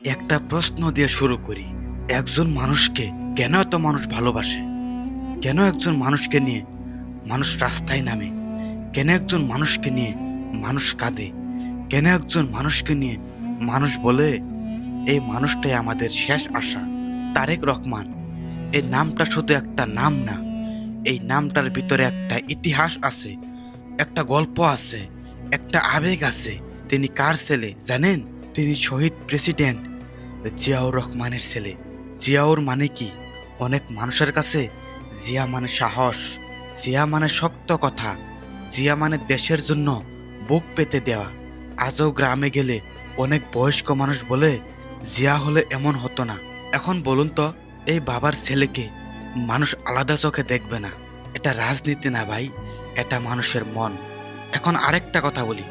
একটা প্রশ্ন দিয়ে শুরু করি। একজন মানুষকে কেন এত মানুষ ভালোবাসে? কেন একজন মানুষকে নিয়ে মানুষ রাস্তায় নামে? কেন একজন মানুষকে নিয়ে মানুষ কাঁদে? কেন একজন মানুষকে নিয়ে মানুষ বলে, এই মানুষটাই আমাদের শেষ আশা তারেক রহমান, এই নামটা শুধু একটা নাম না, এই নামটার ভিতরে একটা ইতিহাস আছে, একটা গল্প আছে, একটা আবেগ আছে। তিনি কার ছেলে, জানেন? তিনি শহীদ প্রেসিডেন্ট জিয়াউর রহমানের ছেলে। জিয়াউর মানে কি? অনেক মানুষের কাছে জিয়া মানে সাহস, জিয়া মানে শক্ত কথা, জিয়া মানে দেশের জন্য বুক পেতে দেওয়া। আজও গ্রামে গেলে অনেক বয়স্ক মানুষ বলে জিয়া হলে এমন হতো না। এখন বলুন তো, এই বাবার ছেলেকে মানুষ আলাদা চোখে দেখবে না। এটা রাজনীতি না ভাই, এটা মানুষের মন। এখন আরেকটা কথা বলি,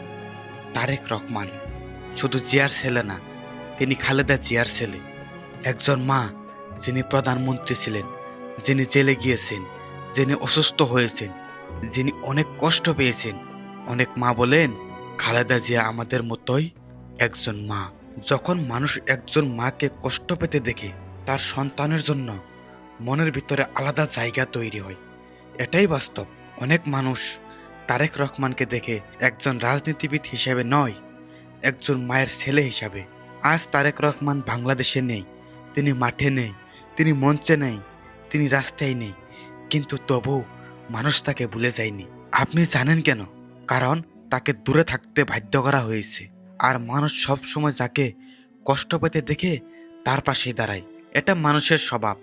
তারেক রহমান। শুধু জিয়ার ছেলে না, তিনি খালেদা জিয়ার ছেলে। একজন মা, যিনি প্রধানমন্ত্রী ছিলেন, যিনি জেলে গিয়েছেন, যিনি অসুস্থ হয়েছেন, যিনি অনেক কষ্ট পেয়েছেন। অনেক মা বলেন, খালেদা জিয়া আমাদের মতোই একজন মা। যখন মানুষ একজন মাকে কষ্ট পেতে দেখে তার সন্তানের জন্য মনের ভিতরে আলাদা জায়গা তৈরি হয়। এটাই বাস্তব। অনেক মানুষ তারেক রহমানকে দেখে একজন রাজনীতিবিদ হিসেবে নয় একজন মায়ের ছেলে হিসাবে। আজ তারেক রহমান বাংলাদেশে নেই, তিনি মাঠে নেই, তিনি মঞ্চে নেই, তিনি রাস্তায় নেই। কিন্তু তবু মানুষ তাকে ভুলে যায়নি। আপনি জানেন কেন? কারণ তাকে দূরে থাকতে বাধ্য করা হয়েছে। আর মানুষ সব সময় যাকে কষ্ট পেতে দেখে তার পাশেই দাঁড়ায়। এটা মানুষের স্বভাব।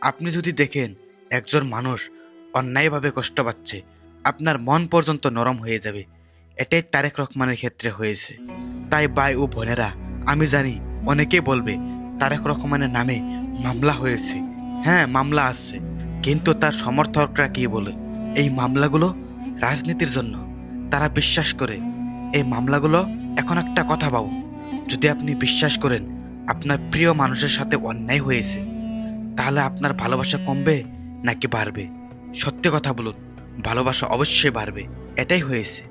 আপনি যদি দেখেন একজন মানুষ অন্যায়ভাবে কষ্ট পাচ্ছে, আপনার মন পর্যন্ত নরম হয়ে যাবে। এটাই তারেক রহমানের ক্ষেত্রে হয়েছে। তাই ভাই ও বোনেরা, আমি জানি অনেকেই বলবে তারেক রহমানের নামে মামলা হয়েছে। হ্যাঁ মামলা আসছে কিন্তু তার সমর্থকরা কি বলে? এই মামলাগুলো রাজনীতির জন্য। তারা বিশ্বাস করে, এই মামলাগুলো এখন একটা কথা পাবো যদি আপনি বিশ্বাস করেন আপনার প্রিয় মানুষের সাথে অন্যায় হয়েছে, তাহলে আপনার ভালোবাসা কমবে নাকি বাড়বে? সত্যি কথা বলুন, ভালোবাসা অবশ্যই বাড়বে, এটাই হয়েছে।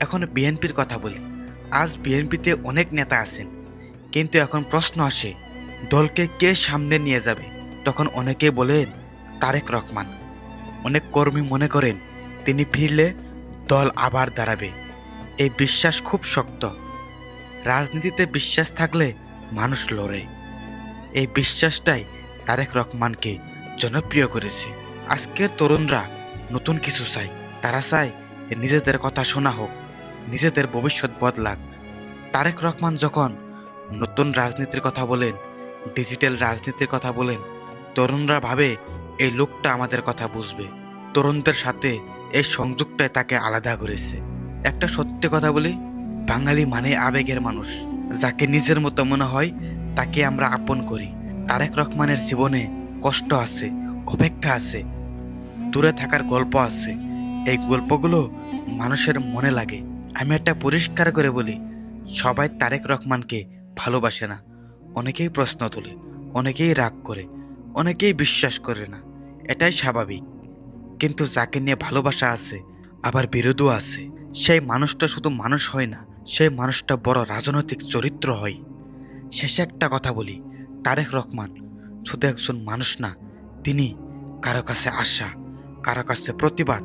এখন বিএনপির কথা বলি। আজ বিএনপিতে অনেক নেতা আছেন। কিন্তু এখন প্রশ্ন আসে, দলকে কে সামনে নিয়ে যাবে? তখন অনেকে বলেন, তারেক রহমান। অনেক কর্মী মনে করেন, তিনি ফিরলে দল আবার দাঁড়াবে। এই বিশ্বাস খুব শক্ত। রাজনীতিতে বিশ্বাস থাকলে মানুষ লড়ে। এই বিশ্বাসটাই তারেক রহমানকে জনপ্রিয় করেছে। আজকের তরুণরা নতুন কিছু চায়। তারা চায়, নিজেদের কথা শোনা হোক। নিজেদের ভবিষ্যৎ বদলাক। তারেক রহমান যখন নতুন রাজনীতির কথা বলেন ডিজিটাল রাজনীতির কথা বলেন, তরুণরা ভাবে এই লোকটা আমাদের কথা বুঝবে। তরুণদের সাথে এই সংযোগটাই তাকে আলাদা করেছে। একটা সত্যি কথা বলি, বাঙালি মানে আবেগের মানুষ। যাকে নিজের মতো মনে হয়, তাকে আমরা আপন করি। তারেক রহমানের জীবনে কষ্ট আছে, অপেক্ষা আছে, দূরে থাকার গল্প আছে। এই গল্পগুলো মানুষের মনে লাগে। আমি একটা পরিষ্কার করে বলি, সবাই তারেক রহমানকে ভালোবাসে না। অনেকেই প্রশ্ন তোলে, অনেকেই রাগ করে, অনেকেই বিশ্বাস করে না। এটাই স্বাভাবিক। কিন্তু যাকে নিয়ে ভালোবাসা আছে, আবার বিরোধও আছে, সেই মানুষটা শুধু মানুষ হয় না, সেই মানুষটা বড় রাজনৈতিক চরিত্র হয়। শেষে একটা কথা বলি, তারেক রহমান শুধু একজন মানুষ না, তিনি কারও কাছে আশা, কারও কাছে প্রতিবাদ,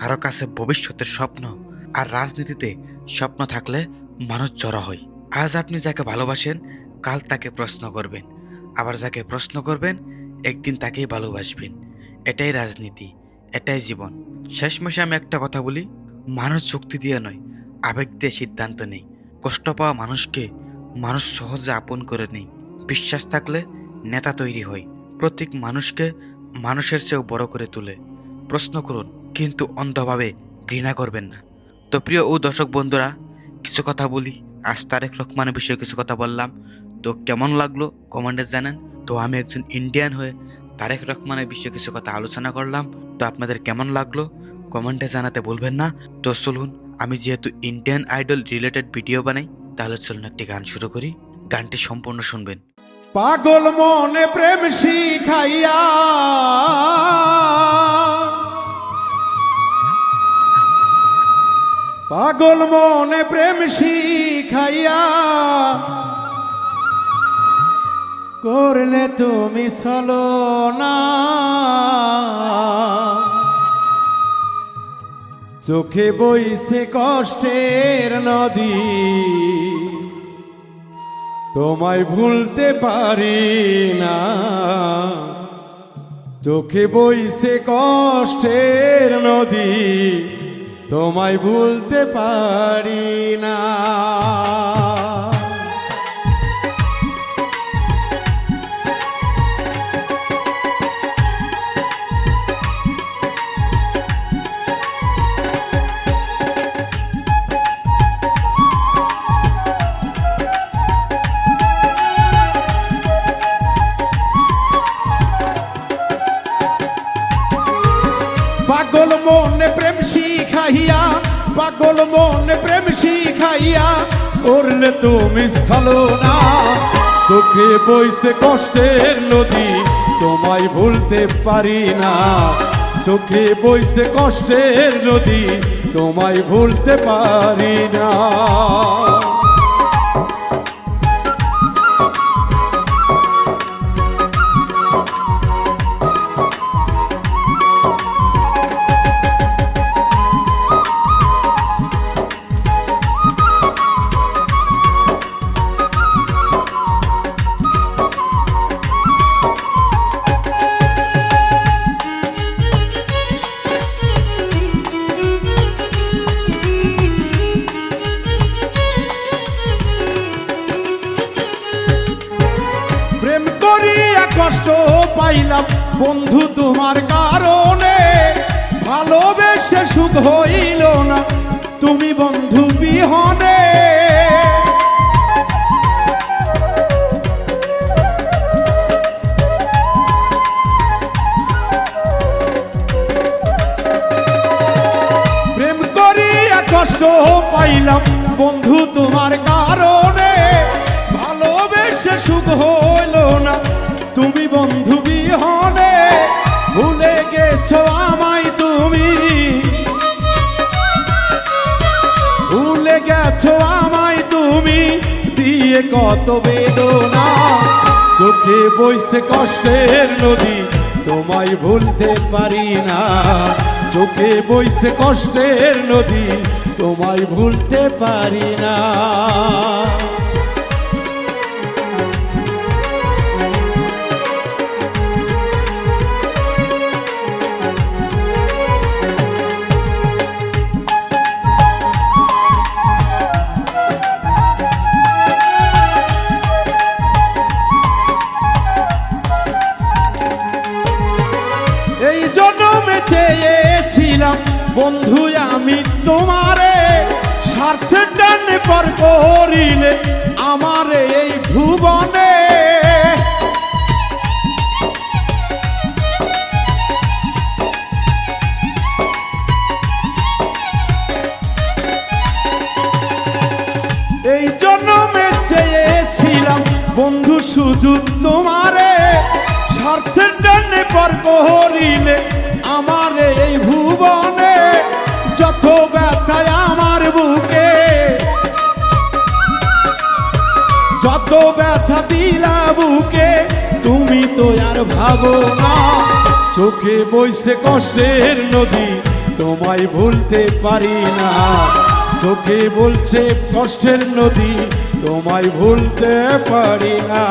কারও কাছে ভবিষ্যতের স্বপ্ন আর রাজনীতিতে স্বপ্ন থাকলে মানুষ জড়ো হয়। আজ আপনি যাকে ভালোবাসেন, কাল তাকে প্রশ্ন করবেন। আবার যাকে প্রশ্ন করবেন, একদিন তাকেই ভালোবাসবেন। এটাই রাজনীতি, এটাই জীবন। শেষমেশে আমি একটা কথা বলি, মানুষ যুক্তি দিয়ে নয়, আবেগ দিয়ে সিদ্ধান্ত নেই। কষ্ট পাওয়া মানুষকে মানুষ সহজে আপন করে নেই। বিশ্বাস থাকলে নেতা তৈরি হয়। প্রত্যেক মানুষকে মানুষের চেয়েও বড় করে তোলে। প্রশ্ন করুন, কিন্তু অন্ধভাবে ঘৃণা করবেন না। তো প্রিয় ও দর্শক বন্ধুরা, কিছু কথা বলি। আজ তারেক রহমানের বিষয়ে কিছু কথা বললাম। তো কেমন লাগল কমেন্টে জানান। তো আমি একজন ইন্ডিয়ান হয়ে তারেক রহমানের বিষয়ে কিছু কথা আলোচনা করলাম। তো আপনাদের কেমন লাগল কমেন্টে জানাতে বলবেন না। তো চলুন, আমি যেহেতু ইন্ডিয়ান আইডল রিলেটেড ভিডিও বানাই, তাহলে চলুন একটি গান শুরু করি। গানটি সম্পূর্ণ শুনবেন। পাগল মনে প্রেম শিখাইয়া পাগল মনে প্রেম শিখাইয়া করলে তুমি চলো না। চোখে বইছে কষ্টের নদী, তোমায় ভুলতে পারি না। চোখে বইছে কষ্টের নদী তোমায় ভুলতে পারি না। পাগল মনে প্রেম শিখাইয়া করলে তুমি চলো না। চোখে বইছে কষ্টের নদী, তোমায় ভুলতে পারি না। চোখে বইছে কষ্টের নদী, তোমায় ভুলতে পারি না। পাইলাম। বন্ধু, তোমার কারণে ভালোবেসে সুখ হইল না। তুমি বন্ধু বিহনে। প্রেম করিয়া কষ্ট পাইলাম। বন্ধু, তোমার কারণে ভালোবেসে সুখ হইল না। তুমি বন্ধু কত বেদনা। চোখে বইছে কষ্টের নদী, তোমায় ভুলতে পারি না। চোখে বইছে কষ্টের নদী, তোমায় ভুলতে পারি না। চেয়েছিলাম বন্ধু, আমি তোমারে স্বার্থের টানে পর করিলে আমার এই ভুবনে। এই জন্মে চেয়েছিলাম বন্ধু, শুধু তোমারে স্বার্থের টানে পর করিলে ভুবনে যত ব্যথায় আমার বুকে, যত ব্যথা দিলা বুকে, তুমি তো আর ভাবো না। চোখে বইছে কষ্টের নদী, তোমায় ভুলতে পারি না। চোখে বলছে কষ্টের নদী, তোমায় ভুলতে পারি না।